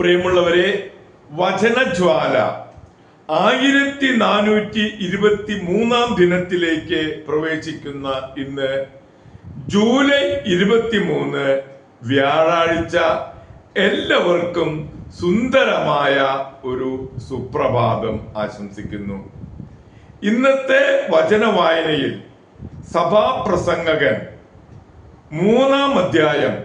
പ്രിയമുള്ളവരെ വചനജ്വാല ആയിരത്തി നാനൂറ്റി ഇരുപത്തി മൂന്നാം ദിനത്തിലേക്ക് പ്രവേശിക്കുന്ന ഇന്ന് ജൂലൈ ഇരുപത്തിമൂന്ന് വ്യാഴാഴ്ച എല്ലാവർക്കും സുന്ദരമായ ഒരു സുപ്രഭാതം ആശംസിക്കുന്നു. ഇന്നത്തെ വചന വായനയിൽ സഭാപ്രസംഗകൻ മൂന്നാം അധ്യായം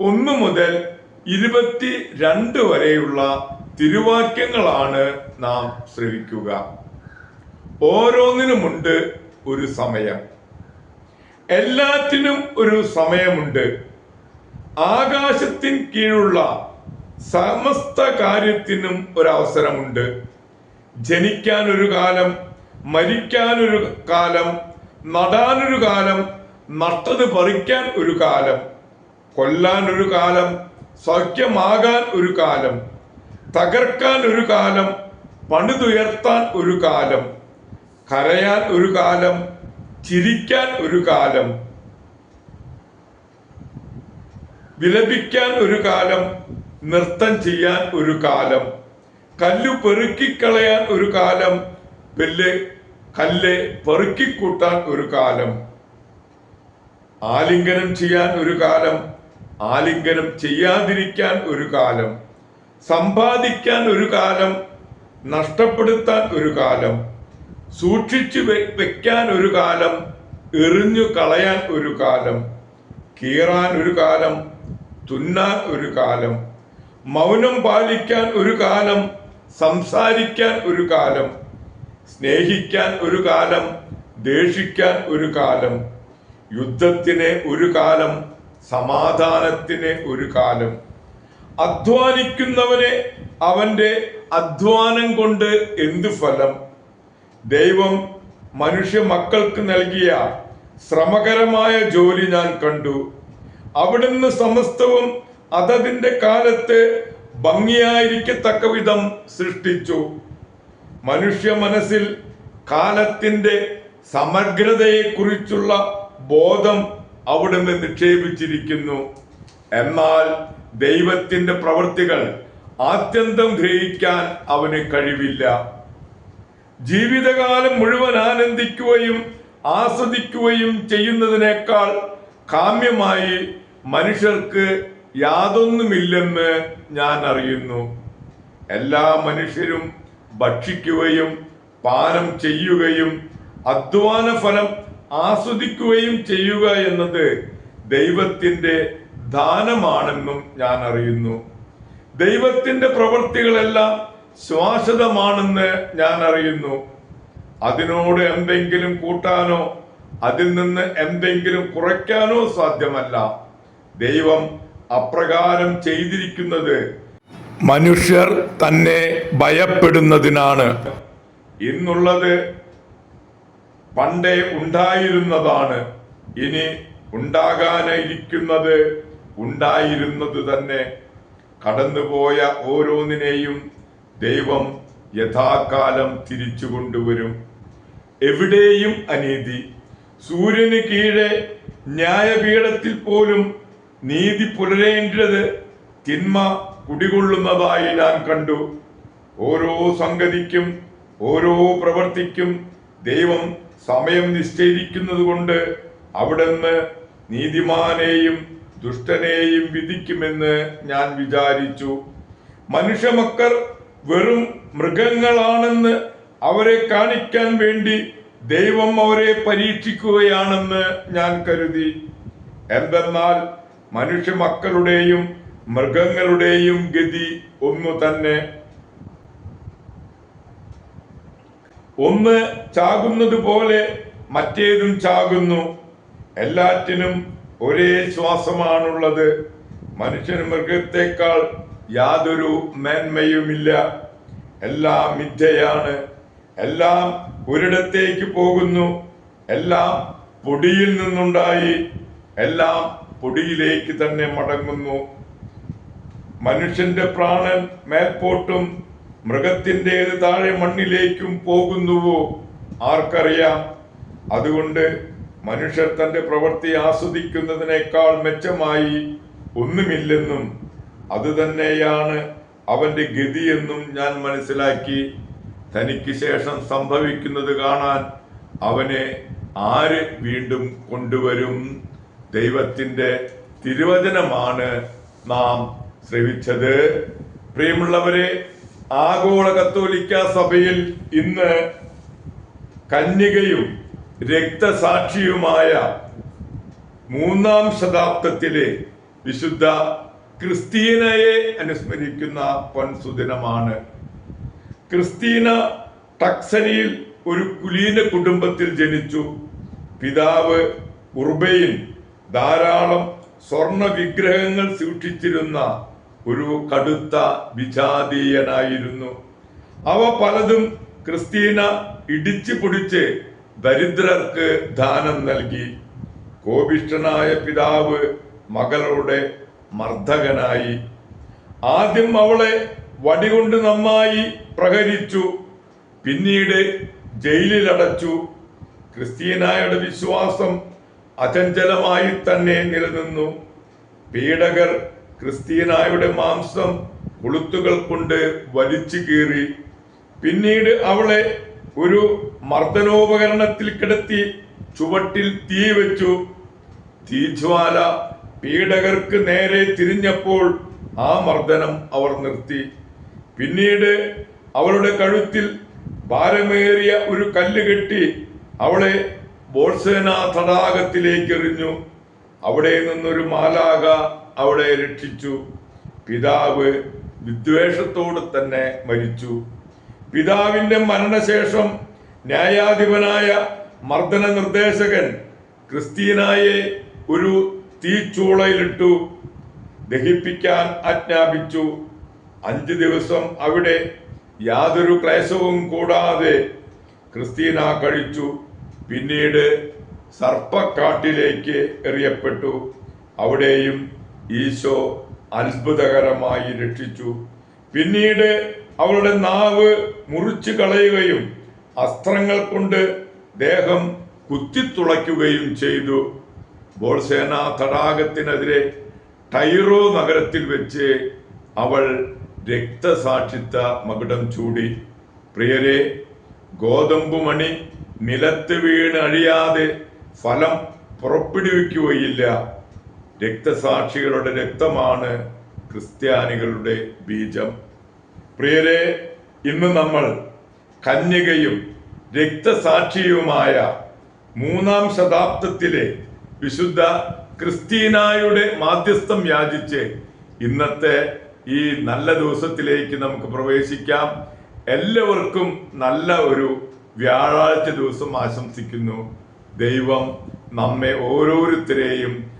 ഒന്ന് മുതൽ ഇരുപത്തി രണ്ട് വരെയുള്ള തിരുവാക്യങ്ങളാണ് നാം ശ്രവിക്കുക. ഓരോന്നിനുമുണ്ട് ഒരു സമയം. എല്ലാറ്റിനും ഒരു സമയമുണ്ട്. ആകാശത്തിൻ കീഴുള്ള സമസ്ത കാര്യത്തിനും ഒരവസരമുണ്ട്. ജനിക്കാൻ ഒരു കാലം മരിക്കാൻ ഒരു കാലം നടാനൊരു കാലം നട്ടത് പറിക്കാൻ ഒരു കാലം കൊല്ലാൻ ഒരു കാലം സൗഖ്യമാകാൻ ഒരു കാലം തകർക്കാൻ ഒരു കാലം പണിതുയർത്താൻ ഒരു കാലം കരയാൻ ഒരു കാലം ചിരിക്കാൻ ഒരു കാലം വിലപിക്കാൻ ഒരു കാലം നൃത്തം ചെയ്യാൻ ഒരു കാലം കല്ലു പെറുക്കിക്കളയാൻ ഒരു കാലം വെല്ല് കല്ല് പെറുക്കിക്കൂട്ടാൻ ഒരു കാലം ആലിംഗനം ചെയ്യാൻ ഒരു കാലം ആലിംഗനം ചെയ്യാതിരിക്കാൻ ഒരു കാലം സമ്പാദിക്കാൻ ഒരു കാലം നഷ്ടപ്പെടുത്താൻ ഒരു കാലം സൂക്ഷിച്ചു വെക്കാൻ ഒരു കാലം എറിഞ്ഞു കളയാൻ ഒരു കാലം കീറാൻ ഒരു കാലം തുന്നാൻ ഒരു കാലം മൗനം പാലിക്കാൻ ഒരു കാലം സംസാരിക്കാൻ ഒരു കാലം സ്നേഹിക്കാൻ ഒരു കാലം ദേഷിക്കാൻ ഒരു കാലം യുദ്ധത്തിന് ഒരു കാലം സമാധാനത്തിന് ഒരു കാലം. അധ്വാനിക്കുന്നവനെ അവന്റെ അധ്വാനം കൊണ്ട് എന്ത് ഫലം? ദൈവം മനുഷ്യ മക്കൾക്ക് നൽകിയ ശ്രമകരമായ ജോലി ഞാൻ കണ്ടു. അവിടുന്ന് സമസ്തവും അതതിന്റെ കാലത്ത് ഭംഗിയായിരിക്കത്തക്ക വിധം സൃഷ്ടിച്ചു. മനുഷ്യ മനസ്സിൽ കാലത്തിന്റെ സമഗ്രതയെക്കുറിച്ചുള്ള ബോധം അവിടുന്ന് നിക്ഷേപിച്ചിരിക്കുന്നു. എന്നാൽ ദൈവത്തിന്റെ പ്രവൃത്തികൾ ആത്യന്തം ഗ്രഹിക്കാൻ അവന് കഴിവില്ല. ജീവിതകാലം മുഴുവൻ ആനന്ദിക്കുകയും ആസ്വദിക്കുകയും ചെയ്യുന്നതിനേക്കാൾ കാമ്യമായി മനുഷ്യർക്ക് യാതൊന്നുമില്ലെന്ന് ഞാൻ അറിയുന്നു. എല്ലാ മനുഷ്യരും ഭക്ഷിക്കുകയും പാനം ചെയ്യുകയും അധ്വാന ഫലം ആസ്വദിക്കുകയും ചെയ്യുക എന്നത് ദൈവത്തിന്റെ ദാനമാണെന്നും ഞാൻ അറിയുന്നു. ദൈവത്തിന്റെ പ്രവൃത്തികളെല്ലാം ശ്വാസതമാണെന്ന് ഞാൻ അറിയുന്നു. അതിനോട് എന്തെങ്കിലും കൂട്ടാനോ അതിൽ നിന്ന് എന്തെങ്കിലും കുറയ്ക്കാനോ സാധ്യമല്ല. ദൈവം അപ്രകാരം ചെയ്തിരിക്കുന്നത് മനുഷ്യർ തന്നെ ഭയപ്പെടുന്നതിനാണ്. ഇന്നുള്ളത് പണ്ടേ ഉണ്ടായിരുന്നതാണ്. ഇനി ഉണ്ടാകാനിരിക്കുന്നത് ഉണ്ടായിരുന്നത് തന്നെ കടന്നുപോയ ഓരോന്നിനെയും ദൈവം യഥാകാലം തിരിച്ചു കൊണ്ടുവരും. എവിടെയും അനീതി. സൂര്യന് കീഴെ ന്യായപീഠത്തിൽ പോലും നീതി പുലരേണ്ടത് തിന്മ കുടികൊള്ളുന്നതായി ഞാൻ കണ്ടു. ഓരോ സംഗതിക്കും ഓരോ പ്രവർത്തിക്കും ദൈവം സമയം നിശ്ചയിക്കുന്നത് കൊണ്ട് അവിടുന്ന് നീതിമാനെയും ദുഷ്ടനെയും വിധിക്കുമെന്ന് ഞാൻ വിചാരിച്ചു. മനുഷ്യമക്കർ വെറും മൃഗങ്ങളാണെന്ന് അവരെ കാണിക്കാൻ വേണ്ടി ദൈവം അവരെ പരീക്ഷിക്കുകയാണെന്ന് ഞാൻ കരുതി. എന്തെന്നാൽ മനുഷ്യമക്കളുടെയും മൃഗങ്ങളുടെയും ഗതി ഒന്നു തന്നെ. ഒന്ന് ചാകുന്നത് പോലെ മറ്റേതും ചാകുന്നു. എല്ലാറ്റിനും ഒരേ ശ്വാസമാണുള്ളത്. മനുഷ്യന് മൃഗത്തെക്കാൾ യാതൊരു മേന്മയുമില്ല. എല്ലാം മിഥ്യയാണ്. എല്ലാം ഒരിടത്തേക്ക് പോകുന്നു. എല്ലാം പൊടിയിൽ നിന്നുണ്ടായി. എല്ലാം പൊടിയിലേക്ക് തന്നെ മടങ്ങുന്നു. മനുഷ്യന്റെ പ്രാണൻ മേൽപോട്ടും മൃഗത്തിന്റെത് താഴെ മണ്ണിലേക്കും പോകുന്നുവോ ആർക്കറിയാം? അതുകൊണ്ട് മനുഷ്യർ തന്റെ പ്രവൃത്തി ആസ്വദിക്കുന്നതിനേക്കാൾ മെച്ചമായി ഒന്നുമില്ലെന്നും അതുതന്നെയാണ് അവന്റെ ഗതിയെന്നും ഞാൻ മനസ്സിലാക്കി. തനിക്ക് ശേഷം സംഭവിക്കുന്നത് കാണാൻ അവനെ ആര് വീണ്ടും കൊണ്ടുവരും? ദൈവത്തിന്റെ തിരുവചനമാണ് നാം ശ്രവിച്ചത്. പ്രിയമുള്ളവരെ ആഗോള കത്തോലിക്ക സഭയിൽ ഇന്ന് കന്യകയും രക്തസാക്ഷിയുമായ മൂന്നാം ശതാബ്ദത്തിലെ വിശുദ്ധ ക്രിസ്തീനയെ അനുസ്മരിക്കുന്ന പൊൻസുദിനമാണ്. ക്രിസ്തീന ടക്സനിയിൽ ഒരു കുലീന കുടുംബത്തിൽ ജനിച്ചു. പിതാവ് ഉർബയിൻ ധാരാളം സ്വർണ വിഗ്രഹങ്ങൾ സൂക്ഷിച്ചിരുന്ന ഒരു കടുത്ത വിജാതീയനായിരുന്നു. അവ പലതും ക്രിസ്തീന ഇടിച്ചു പൊടിച്ച് ദരിദ്രർക്ക് ദാനം നൽകി. കോപിഷ്ഠനായ പിതാവ് മകളുടെ മർദ്ദകനായി. ആദ്യം അവളെ വടികൊണ്ട് നന്നായി പ്രഹരിച്ചു പിന്നീട് ജയിലിലടച്ചു. ക്രിസ്തീനായുടെ വിശ്വാസം അചഞ്ചലമായി തന്നെ നിലനിന്നു. പീഡകർ ക്രിസ്തീനായുടെ മാംസം കൊളുത്തുകൾ കൊണ്ട് വലിച്ചു കീറി. പിന്നീട് അവളെ ഒരു മർദ്ദനോപകരണത്തിൽ കിടത്തി ചുവട്ടിൽ തീ വെച്ചു. തീജ്വാല പീഡകർക്ക് നേരെ തിരിഞ്ഞപ്പോൾ ആ മർദ്ദനം അവർ നിർത്തി. പിന്നീട് അവളുടെ കഴുത്തിൽ ഭാരമേറിയ ഒരു കല്ല് കെട്ടി അവളെ ബോൾസേന തടാകത്തിലേക്ക് എറിഞ്ഞു. അവിടെ നിന്നൊരു മാലാക അവളെ രക്ഷിച്ചു. പിതാവ് വിദ്വേഷത്തോട് തന്നെ മരിച്ചു. പിതാവിന്റെ മരണശേഷം ന്യായാധിപനായ മർദ്ദന നിർദ്ദേശകൻ ക്രിസ്തീനായെ ഒരു തീച്ചൂളയിലിട്ടു. ദഹിപ്പിക്കാൻ ആജ്ഞാപിച്ചു. അഞ്ച് ദിവസം അവിടെ യാതൊരു ക്ലേശവും കൂടാതെ ക്രിസ്തീന കഴിച്ചു. പിന്നീട് സർപ്പക്കാട്ടിലേക്ക് എറിയപ്പെട്ടു. അവിടെയും ഈശോ അത്ഭുതകരമായി രക്ഷിച്ചു. പിന്നീട് അവളുടെ നാവ് മുറിച്ചു കളയുകയും അസ്ത്രങ്ങൾ കൊണ്ട് ദേഹം കുത്തിത്തുളയ്ക്കുകയും ചെയ്തു. ബോൾസേന തടാകത്തിനെതിരെ ടൈറോ നഗരത്തിൽ വെച്ച് അവൾ രക്തസാക്ഷിത്വ മകുടം ചൂടി. പ്രിയരെ ഗോതമ്പുമണി നിലത്ത് വീണ് അഴിയാതെ ഫലം പുറപ്പെടുവിക്കുകയില്ല. രക്തസാക്ഷികളുടെ രക്തമാണ് ക്രിസ്ത്യാനികളുടെ ബീജം. പ്രിയരെ ഇന്ന് നമ്മൾ കന്യകയും രക്തസാക്ഷിയുമായ മൂന്നാം ശതാബ്ദത്തിലെ വിശുദ്ധ ക്രിസ്തീനായുടെ മാധ്യസ്ഥം യാചിച്ച് ഇന്നത്തെ ഈ നല്ല ദിവസത്തിലേക്ക് നമുക്ക് പ്രവേശിക്കാം. എല്ലാവർക്കും നല്ല ഒരു വ്യാഴാഴ്ച ദിവസം ആശംസിക്കുന്നു. ദൈവം നമ്മെ ഓരോരുത്തരെയും